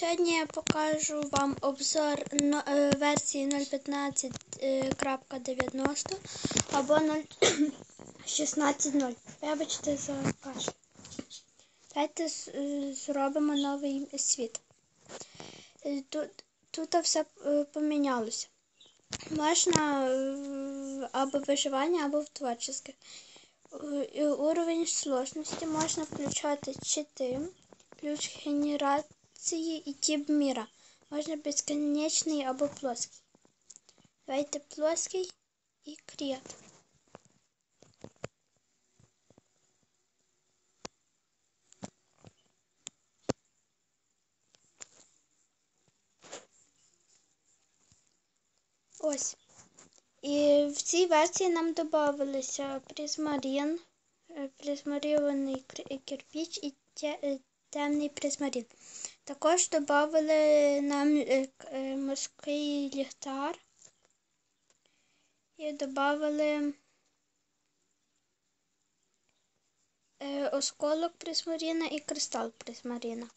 Сьогодні я покажу вам обзор е, версії 0.15.90 або 0.16.0. Вибачте за кашу. Давайте е, зробимо новий світ. Е, Тут, тут все е, помінялося. Можна е, або виживання, або в творчоске. Е, Уровень сложності можна включати чити, ключ генерації і тип міра. Можна безконечний або плоский. Давайте плоский і кріат. Ось. І в цій версії нам додавалися призмарин, е, призмарований кирпіч і е, темний призмарин. Також додали нам е, е, морський ліхтар і додали е, осколок призмарина і кристал призмарина.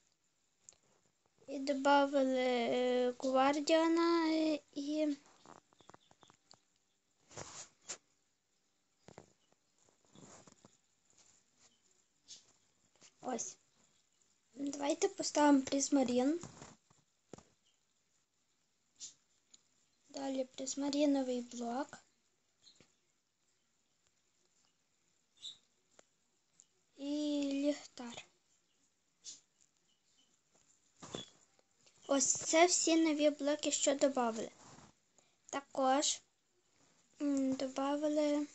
І додали гвардіана і Ось. Давайте поставимо призмарин. Далі призмариновий блок. І ліхтар. Ось це всі нові блоки, що додали. Також додали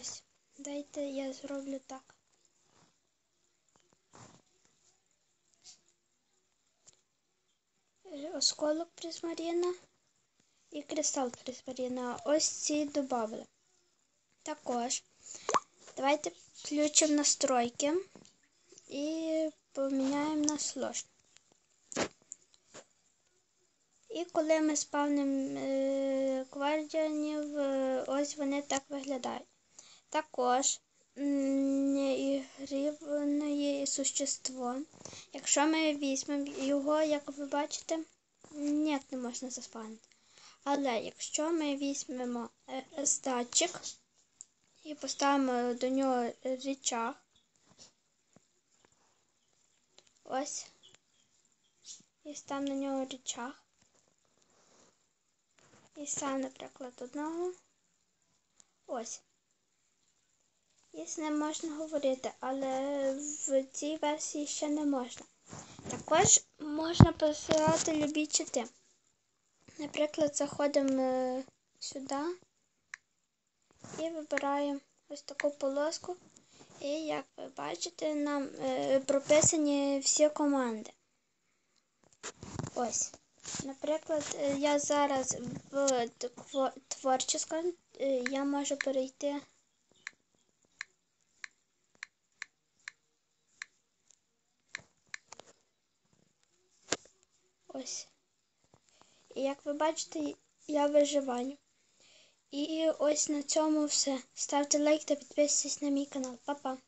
Ось, дайте я зроблю так. Е, Осколок призмарина і кристал призмарина. Ось ці додали. Також давайте включимо настройки і поміняємо на сложно. І коли ми спавнимо е, гвардіанів, е, ось вони так виглядають. Також неігрівне существо. Якщо ми візьмемо його, як ви бачите, ніяк не можна заспавнити. Але якщо ми візьмемо е, здатчик і поставимо до нього рычаг, ось, і ставимо на нього рычаг, і сам, наприклад, одного, ось. І ним можна говорити, але в цій версії ще не можна. Також можна посилати любі чити. Наприклад, заходимо е, сюди і вибираємо ось таку полоску. І, як ви бачите, нам е, прописані всі команди. Ось. Наприклад, е, я зараз в творческом, е, я можу перейти. Ось. І як ви бачите, я виживаю. І ось на цьому все. Ставте лайк та підписуйтесь на мій канал. Па-па!